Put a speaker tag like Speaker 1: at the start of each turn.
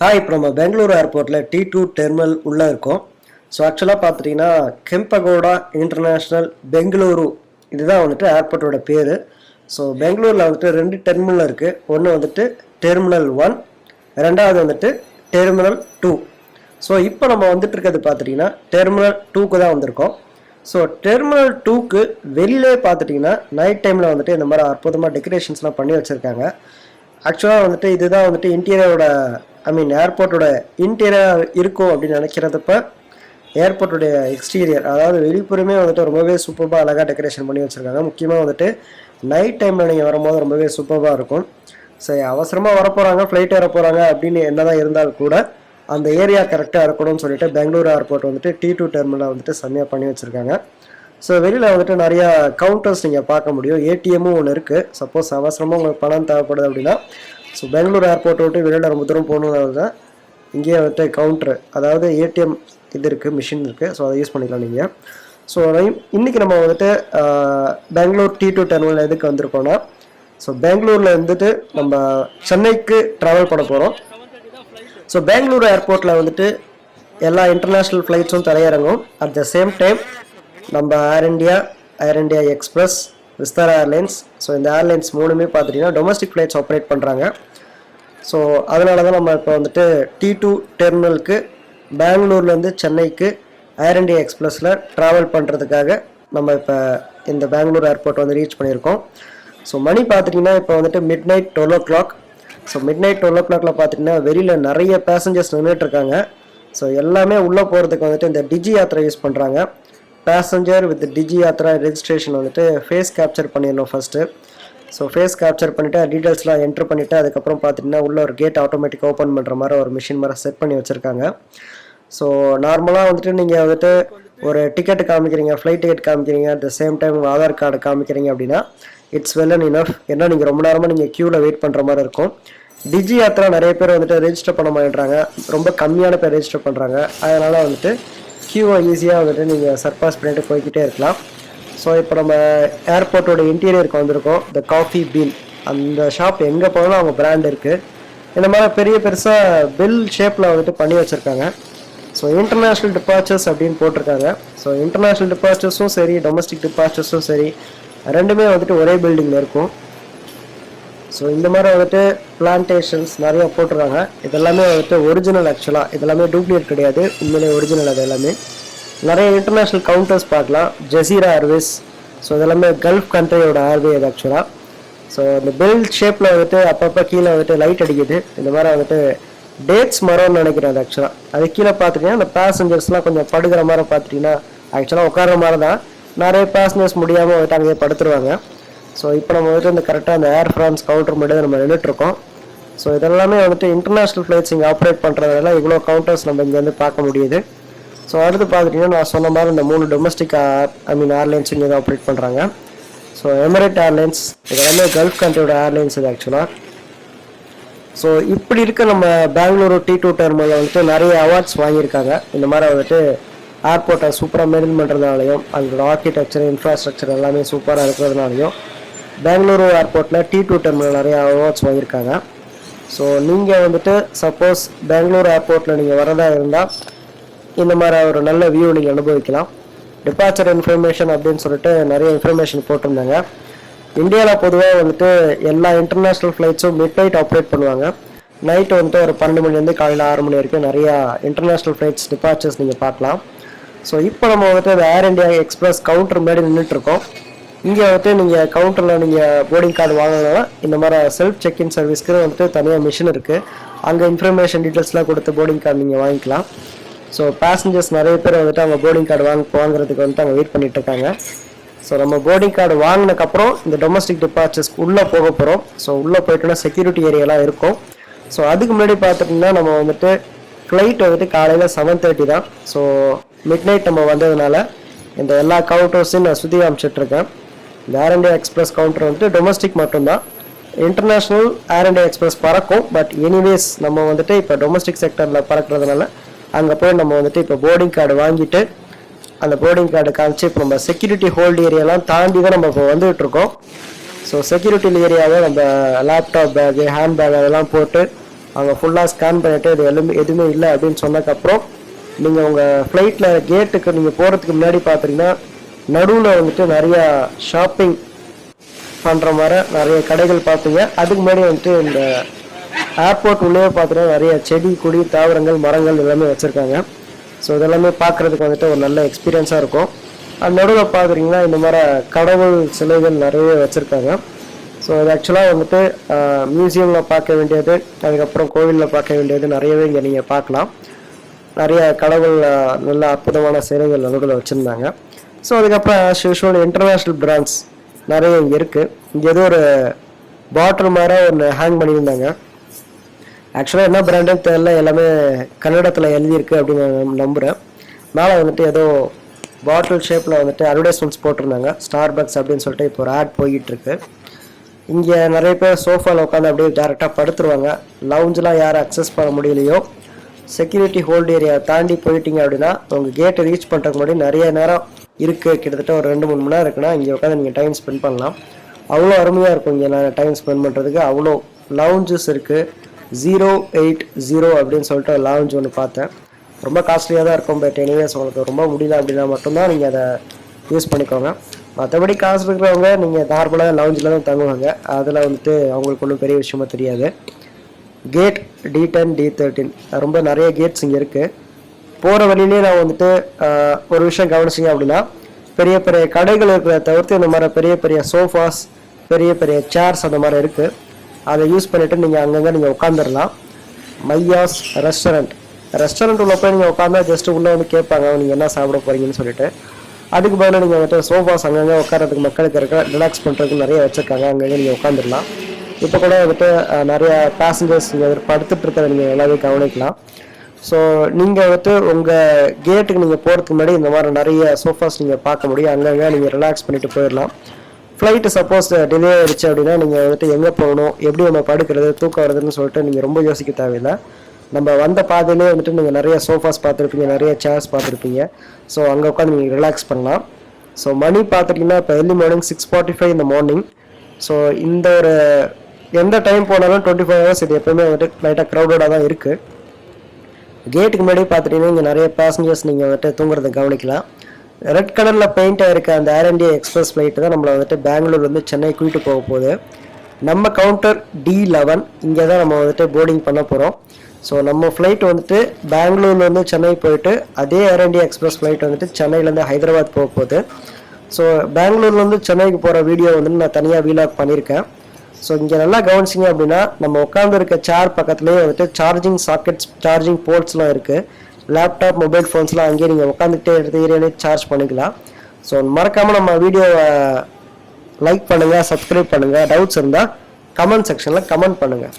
Speaker 1: Hi இப்போ நம்ம பெங்களூரு ஏர்போர்ட்டில் டி டூ டெர்மினல் உள்ளே இருக்கோம். ஸோ ஆக்சுவலாக பார்த்துட்டிங்கன்னா கெம்பகோடா இன்டர்நேஷ்னல் பெங்களூரு இதுதான் வந்துட்டு ஏர்போர்ட்டோட பேர். ஸோ பெங்களூரில் வந்துட்டு ரெண்டு டெர்மினல் இருக்குது ஒன்று வந்துட்டு டெர்மினல் ஒன் ரெண்டாவது வந்துட்டு டெர்மினல் டூ ஸோ இப்போ நம்ம வந்துட்டு இருக்கிறது பார்த்துட்டிங்கன்னா டெர்மினல் டூக்கு தான் வந்திருக்கோம். ஸோ டெர்மினல் டூக்கு வெளியிலே பார்த்துட்டிங்கன்னா நைட் டைமில் வந்துட்டு இந்த மாதிரி அற்புதமாக டெக்கரேஷன்ஸ்லாம் பண்ணி வச்சுருக்காங்க. ஆக்சுவலாக வந்துட்டு இதுதான் வந்துட்டு இன்டீரியரோட ஐ மீன் ஏர்போர்ட்டோட இன்டீரியர் இருக்கும் அப்படின்னு நினைக்கிறதப்ப ஏர்போர்ட்டுடைய எக்ஸ்டீரியர் அதாவது வெளிப்புறமே வந்துட்டு ரொம்பவே சூப்பராக அழகாக டெக்கரேஷன் பண்ணி வச்சுருக்காங்க. முக்கியமாக வந்துட்டு நைட் டைமில் நீங்கள் வரும்போது ரொம்பவே சூப்பராக இருக்கும். சரி அவசரமாக வரப்போகிறாங்க ஃப்ளைட் ஏற போகிறாங்க அப்படின்னு என்னதான் இருந்தால் கூட அந்த ஏரியா கரெக்டாக இருக்கணும்னு சொல்லிட்டு பெங்களூர் ஏர்போர்ட் வந்துட்டு டி டூ டெர்மினலை வந்துட்டு செம்மையாக பண்ணி வச்சுருக்காங்க. ஸோ வெளியில் வந்துட்டு நிறையா கவுண்டர்ஸ் நீங்கள் பார்க்க முடியும். ஏடிஎம்மும் ஒன்று இருக்குது சப்போஸ் அவசரமாக உங்களுக்கு பணம் தேவைப்படுது அப்படின்னா ஸோ பெங்களூர் ஏர்போர்ட் விட்டு வெளியில் ரொம்ப தூரம் போகணுனால தான் இங்கேயே வந்துட்டு கவுண்ட்ரு அதாவது ஏடிஎம் இது இருக்குது மிஷின் இருக்குது ஸோ அதை யூஸ் பண்ணிக்கலாம் நீங்கள் ஸோ இன்றைக்கி நம்ம வந்துட்டு பெங்களூர் டி டூ டெர்மினல் எதுக்கு வந்திருக்கோன்னா ஸோ பெங்களூரில் வந்துட்டு நம்ம சென்னைக்கு ட்ராவல் பண்ண போகிறோம் ஸோ பெங்களூர் ஏர்போர்ட்டில் வந்துட்டு எல்லா இன்டர்நேஷ்னல் ஃப்ளைட்ஸும் தரையிறங்கும். அட் த சேம் டைம் நம்ம Air India Air India express Vistara airlines. So இந்த ஏர்லைன்ஸ் மூணுமே பார்த்துட்டிங்கன்னா டொமஸ்டிக் ஃப்ளைட்ஸ் ஆப்ரேட் பண்ணுறாங்க ஸோ அதனால தான் நம்ம இப்போ வந்துட்டு டி டூ டெர்மினலுக்கு பெங்களூர்லேருந்து சென்னைக்கு ஏர் இண்டியா எக்ஸ்பிரஸில் ட்ராவல் பண்ணுறதுக்காக நம்ம இப்போ இந்த பெங்களூர் ஏர்போர்ட் வந்து ரீச் பண்ணியிருக்கோம். ஸோ மணி பார்த்துட்டிங்கன்னா இப்போ வந்துட்டு midnight twelve o'clock so midnight twelve ஓ கிளாக்ல பார்த்தீங்கன்னா வெளியில் நிறைய பேசஞ்சர்ஸ் நின்றுட்டு இருக்காங்க. ஸோ எல்லாமே உள்ளே போகிறதுக்கு வந்துட்டு இந்த டிஜி யாத்திரை யூஸ் பண்ணுறாங்க passenger with DigiYatra registration வந்துட்டு ஃபேஸ் கேப்சர் பண்ணிடணும் ஃபஸ்ட்டு ஸோ ஃபேஸ் கேப்சர் பண்ணிவிட்டு டீட்டெயில்ஸ்லாம் என்ட்ரு பண்ணிவிட்டு அதுக்கப்புறம் பார்த்தீங்கன்னா உள்ள ஒரு கேட் ஆட்டோமேட்டிக் ஓப்பன் பண்ணுற மாதிரி ஒரு மிஷின் மாதிரி செட் பண்ணி வச்சுருக்காங்க. ஸோ நார்மலாக வந்துட்டு நீங்கள் வந்துட்டு ஒரு டிக்கெட் காமிக்கிறீங்க ஃப்ளைட் டிக்கெட் காமிக்கிறீங்க அட் த சேம் டைம் உங்கள் ஆதார் கார்டு காமிக்கிறீங்க அப்படின்னா இட்ஸ் வெல் அண்ட் இனஃப் ஏன்னா நீங்கள் ரொம்ப நேரமாக நீங்கள் க்யூவில் வெயிட் பண்ணுற மாதிரி இருக்கும். டிஜி யாத்திரா நிறைய பேர் வந்துட்டு ரெஜிஸ்டர் பண்ண மாட்டேன்றாங்க. ரொம்ப கம்மியான பேர் ரெஜிஸ்டர் பண்ணுறாங்க அதனால் வந்துட்டு கியூவை ஈஸியாக வந்துட்டு நீங்கள் சர்பாஸ் பண்ணிட்டு போய்கிட்டே இருக்கலாம். ஸோ இப்போ நம்ம ஏர்போர்ட்டோட இன்டீரியருக்கு வந்திருக்கோம். த காஃபி பீன் அந்த ஷாப் எங்கே போனாலும் அவங்க பிராண்ட் இருக்குது இந்த மாதிரி பெரிய பெருசாக பில் ஷேப்பில் வந்துட்டு பண்ணி வச்சுருக்காங்க. ஸோ இன்டர்நேஷ்னல் டிபார்ச்சர்ஸ் அப்படின்னு போட்டிருக்காங்க. ஸோ இன்டர்நேஷ்னல் டிபார்ச்சர்ஸும் சரி டொமஸ்டிக் டிபார்ச்சர்ஸும் சரி ரெண்டுமே வந்துட்டு ஒரே பில்டிங்கில் இருக்கும். ஸோ இந்த மாதிரி வந்துட்டு பிளான்டேஷன்ஸ் நிறையா போட்டிருக்காங்க. இதெல்லாமே வந்துட்டு ஒரிஜினல் ஆக்சுவலாக இதெல்லாமே டூப்ளிகேட் கிடையாது. உண்மையிலே ஒரிஜினல் அது எல்லாமே. நிறைய இன்டர்நேஷ்னல் கவுண்டர்ஸ் பார்க்கலாம். ஜசீரா ஏர்வேஸ் ஸோ இதெல்லாமே கல்ஃப் கண்ட்ரியோட ஏர்வே அது ஆக்சுவலாக ஸோ இந்த பெல் ஷேப்பில் வந்துட்டு அப்பப்போ கீழே வந்துட்டு லைட் அடிக்குது. இந்த மாதிரி வந்துட்டு டேட்ஸ் மரம்னு நினைக்கிறேன் அது ஆக்சுவலாக அது கீழே பார்த்துட்டீங்கன்னா அந்த பேசஞ்சர்ஸ்லாம் கொஞ்சம் படுகிற மாதிரி பார்த்துட்டிங்கன்னா ஆக்சுவலாக உட்கார மாதிரி தான். நிறைய பேசஞ்சர்ஸ் முடியாமல் வந்துட்டு அங்கேயே படுத்துருவாங்க. ஸோ இப்போ நம்ம வந்துட்டு இந்த கரெக்டாக அந்த ஏர் ஃப்ரான்ஸ் கவுண்டர் மட்டும் நம்ம நின்றுட்டுருக்கோம் ஸோ இதெல்லாமே வந்துட்டு இன்டர்நேஷ்னல் ஃப்ளைட்ஸ் இங்கே ஆப்ரேட் பண்ணுறதுனால இவ்வளோ கவுண்டர்ஸ் நம்ம இங்கே வந்து பார்க்க முடியுது. ஸோ அடுத்து பார்த்துட்டிங்கன்னா நான் சொன்ன மாதிரி இந்த மூணு டொமஸ்டிக் ஐ மீன் ஏர்லைன்ஸ் இங்கே தான் ஆப்ரேட் பண்ணுறாங்க ஸோ எமிரேட் ஏர்லைன்ஸ் இதெல்லாமே கல்ஃப் கண்ட்ரியோட ஏர்லைன்ஸ் இது ஆக்சுவலாக ஸோ இப்படி இருக்க நம்ம பெங்களூரு டி டூ டெர்மில் வந்துட்டு நிறைய அவார்ட்ஸ் வாங்கியிருக்காங்க. இந்த மாதிரி வந்துட்டு ஏர்போர்ட்டை சூப்பராக மெயின்டைன் பண்ணுறதுனாலையும் அதோட ஆர்கிடெக்சர் இன்ஃப்ராஸ்ட்ரக்சர் எல்லாமே சூப்பராக இருக்கிறதுனாலையும் பெங்களூரு ஏர்போர்ட்டில் டி டூ டெர்மினல் நிறைய அவார்ட்ஸ் வாங்கியிருக்காங்க. ஸோ நீங்கள் வந்துட்டு சப்போஸ் பெங்களூர் ஏர்போர்ட்டில் நீங்கள் வரதா இருந்தால் இந்த மாதிரி ஒரு நல்ல வியூ நீங்கள் அனுபவிக்கலாம். டிபார்ச்சர் இன்ஃபர்மேஷன் அப்படின்னு சொல்லிட்டு நிறைய இன்ஃபர்மேஷன் போட்டிருந்தாங்க. இந்தியாவில் பொதுவாக வந்துட்டு எல்லா இன்டர்நேஷ்னல் ஃப்ளைட்ஸும் மிட் நைட் ஆப்ரேட் பண்ணுவாங்க. நைட் வந்துட்டு ஒரு பன்னெண்டு மணிலேருந்து காலையில் ஆறு மணி வரைக்கும் நிறையா இன்டர்நேஷ்னல் ஃப்ளைட்ஸ் டிபார்ச்சர்ஸ் நீங்கள் பார்க்கலாம். ஸோ இப்போ நம்ம வந்துட்டு இந்த ஏர் இண்டியா எக்ஸ்பிரஸ் கவுண்டர் முன்னாடி நின்றுட்டுருக்கோம் இங்கே வந்துட்டு நீங்கள் கவுண்டரில் நீங்கள் போர்டிங் கார்டு வாங்கினா இந்த மாதிரி செல்ஃப் செக்இன் சர்வீஸ்க்கு வந்துட்டு தனியாக மிஷின் இருக்குது அங்கே இன்ஃபர்மேஷன் டீட்டெயில்ஸ்லாம் கொடுத்து போர்டிங் கார்டு நீங்கள் வாங்கிக்கலாம். ஸோ பேசஞ்சர்ஸ் நிறைய பேர் வந்துட்டு அவங்க போர்டிங் கார்டு வாங்க வாங்குறதுக்கு வந்துட்டு அங்கே வெயிட் பண்ணிட்டு இருக்காங்க. ஸோ நம்ம போர்டிங் கார்டு வாங்கினதுக்கப்புறம் இந்த டொமஸ்டிக் டிபார்ச்சர்ஸ் உள்ளே போக போகிறோம் ஸோ உள்ளே போயிட்டோன்னா செக்யூரிட்டி ஏரியாலாம் இருக்கும். ஸோ அதுக்கு முன்னாடி பார்த்துட்டிங்கன்னா நம்ம வந்துட்டு ஃப்ளைட் வந்துட்டு காலையில் செவன் தேர்ட்டி தான். ஸோ மிட் நைட் நம்ம வந்ததுனால இந்த எல்லா கவுண்டர்ஸையும் நான் சுற்றி காமிச்சிட்ருக்கேன் இந்த ஏர் இண்டியா எக்ஸ்பிரஸ் கவுண்டர் வந்துட்டு டொமஸ்டிக் மட்டும்தான். இன்டர்நேஷ்னல் ஏர் இண்டியா எக்ஸ்பிரஸ் பறக்கும். பட் எனிவேஸ் நம்ம வந்துட்டு இப்போ டொமஸ்டிக் செக்டரில் பறக்கிறதுனால அங்கே போய் நம்ம வந்துட்டு இப்போ போர்டிங் கார்டு வாங்கிட்டு அந்த போர்டிங் கார்டு காமிச்சு இப்போ நம்ம செக்யூரிட்டி ஹோல்டு ஏரியாலாம் தாண்டி தான் நம்ம இப்போ வந்துகிட்டு இருக்கோம். ஸோ செக்யூரிட்டி ஏரியாவை நம்ம லேப்டாப் பேகு ஹேண்ட் பேக் அதெல்லாம் போட்டு அவங்க ஃபுல்லாக ஸ்கேன் பண்ணிவிட்டு இது எதுவுமே எதுவுமே இல்லை அப்படின்னு சொன்னதுக்கப்புறம் நீங்கள் உங்கள் ஃப்ளைட்டில் கேட்டுக்கு நீங்கள் போகிறதுக்கு முன்னாடி பார்த்தீங்கன்னா நடுவில் வந்துட்டு நிறையா ஷாப்பிங் பண்ணுற மாதிரி நிறைய கடைகள் பார்ப்பீங்க அதுக்கு முன்னாடி வந்துட்டு இந்த ஏர்போர்ட் உள்ளே பார்த்தீங்கன்னா நிறைய செடி கொடி தாவரங்கள் மரங்கள் எல்லாமே வச்சுருக்காங்க. ஸோ இதெல்லாமே பார்க்குறதுக்கு வந்துட்டு ஒரு நல்ல எக்ஸ்பீரியன்ஸாக இருக்கும். அந்த நடுவில் பார்க்குறீங்கன்னா இந்த மாதிரி கடவுள் சிலைகள் நிறைய வச்சுருக்காங்க. ஸோ இது ஆக்சுவலாக வந்துட்டு மியூசியமில் பார்க்க வேண்டியது அதுக்கப்புறம் கோவிலில் பார்க்க வேண்டியது நிறையவே இங்கே நீங்கள் பார்க்கலாம். நிறைய கடவுள் நல்ல அற்புதமான சிலைகள் நடுவில் வச்சுருந்தாங்க. ஸோ அதுக்கப்புறம் ஆஸ் யூஷுவல் இன்டர்நேஷ்னல் பிராண்ட்ஸ் நிறைய இங்கே இருக்குது இங்கே ஏதோ ஒரு பாட்டில் மாதிரி ஒன்று ஹேங் பண்ணியிருந்தாங்க. ஆக்சுவலாக என்ன பிராண்டுன்னு தெரியல எல்லாமே கன்னடத்தில் எழுதியிருக்கு அப்படின்னு நான் நம்புகிறேன் மேலே வந்துட்டு ஏதோ பாட்டில் ஷேப்பில் வந்துட்டு அட்வர்டைஸ்மெண்ட்ஸ் போட்டிருந்தாங்க. ஸ்டார் பக்ஸ் அப்படின்னு சொல்லிட்டு இப்போ ஒரு ஆட் போயிட்டுருக்கு. இங்கே நிறைய பேர் சோஃபாவில் உட்காந்து அப்படியே டேரெக்டாக படுத்துருவாங்க. லவுஞ்செலாம் யாரும் அக்சஸ் பண்ண முடியலையோ. செக்யூரிட்டி ஹோல்டு ஏரியா தாண்டி போயிட்டீங்க அப்படின்னா உங்கள் கேட்டை ரீச் பண்ணுறதுக்கு முன்னாடி நிறைய நேரம் இருக்குது கிட்டத்தட்ட ஒரு ரெண்டு மூணு மணி நேரம் இருக்குன்னா இங்கே உட்காந்து நீங்கள் டைம் ஸ்பெண்ட் பண்ணலாம். அவ்வளோ அருமையாக இருக்கும் இங்கே நான் டைம் ஸ்பெண்ட் பண்ணுறதுக்கு அவ்வளோ லவுஞ்சஸ் இருக்குது ஜீரோ எயிட் ஜீரோ அப்படின்னு சொல்லிட்டு லவுஞ்ச் ஒன்று பார்த்தேன். ரொம்ப காஸ்ட்லியாக தான் இருக்கும் பட் எனிவேஸ் உங்களுக்கு ரொம்ப முடியல அப்படின்னா மட்டும்தான் நீங்கள் அதை யூஸ் பண்ணிக்கோங்க. மற்றபடி காசு இருக்கிறவங்க நீங்கள் நார்மலாக லவுஞ்சில் தான் தங்குவாங்க. அதில் வந்துட்டு அவங்களுக்கு ஒன்றும் பெரிய விஷயமா தெரியாது. Gate T ten T thirteen ரொம்ப நிறைய கேட்ஸ் இங்கே இருக்குது போகிற வழியிலே நான் வந்துட்டு ஒரு விஷயம் கவனிச்சிங்க அப்படின்னா பெரிய பெரிய கடைகள் இருக்கிறத தவிர்த்து இந்த மாதிரி பெரிய பெரிய சோஃபாஸ் பெரிய பெரிய சேர்ஸ் அந்த மாதிரி இருக்குது அதை யூஸ் பண்ணிவிட்டு நீங்கள் அங்கங்கே நீங்கள் உட்காந்துடலாம் மையாஸ் ரெஸ்டாரண்ட் ரெஸ்டாரண்ட் உள்ள போய் நீங்கள் உட்காந்தா ஜஸ்ட் உள்ளே வந்து கேட்பாங்க நீங்கள் என்ன சாப்பிட போகிறீங்கன்னு சொல்லிட்டு. அதுக்கு பதிலாக நீங்கள் வந்துட்டு சோஃபாஸ் அங்கங்கே உட்காரதுக்கு மக்களுக்கு இருக்க ரிலாக்ஸ் பண்ணுறதுக்கு நிறைய வச்சுருக்காங்க. அங்கங்கே நீங்கள் உட்காந்துடலாம் இப்போ கூட வந்துட்டு நிறைய பேசஞ்சர்ஸ் இங்கே படுத்துட்டு இருக்கிற நீங்கள் எல்லாமே கவனிக்கலாம். ஸோ நீங்கள் வந்துட்டு உங்கள் கேட்டுக்கு நீங்கள் போகிறதுக்கு முன்னாடி இந்த மாதிரி நிறைய சோஃபாஸ் நீங்கள் பார்க்க முடியும். அங்கங்கே நீங்கள் ரிலாக்ஸ் பண்ணிட்டு போயிடலாம். ஃப்ளைட்டு சப்போஸ் டிலே ஆயிடுச்சு அப்படின்னா நீங்கள் வந்துட்டு எங்கே போகணும் எப்படி நம்ம படுக்கிறது தூக்கம் வருதுன்னு சொல்லிட்டு நீங்கள் ரொம்ப யோசிக்க தேவையில்லை. நம்ம வந்த பாதையிலே வந்துட்டு நீங்கள் நிறைய சோஃபாஸ் பார்த்துருப்பீங்க நிறைய சேர்ஸ் பார்த்துருப்பீங்க. ஸோ அங்கே உட்காந்து நீங்கள் ரிலாக்ஸ் பண்ணலாம். ஸோ மணி பார்த்துட்டிங்கன்னா இப்போ early morning six forty five இந்த மார்னிங் ஸோ இந்த ஒரு எந்த டைம் போனாலும் டுவெண்ட்டி ஃபைவ் ஹவர்ஸ் இது எப்போயுமே வந்துட்டு லைட்டாக க்ரௌடடாக தான் இருக்குது கேட்டுக்கு முன்னாடி பார்த்துட்டீங்கன்னா இங்கே நிறைய பேசஞ்சர்ஸ் நீங்கள் வந்துட்டு தூங்குறத கவனிக்கலாம். ரெட் கலரில் பெயிண்ட் ஆகிருக்க அந்த ஏர் இண்டியா எக்ஸ்பிரஸ் ஃப்ளைட்டு தான் நம்மளை வந்துட்டு பெங்களூர்லேருந்து சென்னை கூட்டிட்டு போக போகுது. நம்ம கவுண்டர் டி லெவன் இங்கே தான் நம்ம வந்துட்டு போர்டிங் பண்ண போகிறோம் ஸோ நம்ம ஃப்ளைட் வந்துட்டு பெங்களூர்லேருந்து சென்னை போயிட்டு அதே ஏர் இண்டியா எக்ஸ்பிரஸ் ஃப்ளைட் வந்துட்டு சென்னையிலேருந்து ஹைதராபாத் போக போகுது. ஸோ பெங்களூர்லேருந்து சென்னைக்கு போகிற வீடியோ வந்துட்டு நான் தனியாக வீலாக் பண்ணியிருக்கேன். ஸோ இங்கே நல்லா கவனிச்சிங்க அப்படின்னா நம்ம உட்காந்து இருக்க சேர் பக்கத்துலேயே வந்துட்டு சார்ஜிங் சாக்கெட்ஸ் சார்ஜிங் போர்ட்ஸ்லாம் இருக்குது லேப்டாப் மொபைல் ஃபோன்ஸ்லாம் அங்கேயே நீங்கள் உட்காந்துக்கிட்டே எடுத்து ஏரியாலே சார்ஜ் பண்ணிக்கலாம். ஸோ மறக்காமல் நம்ம வீடியோவை லைக் பண்ணுங்கள் சப்ஸ்கிரைப் பண்ணுங்கள் டவுட்ஸ் இருந்தால் கமெண்ட் செக்ஷனில் கமெண்ட் பண்ணுங்கள்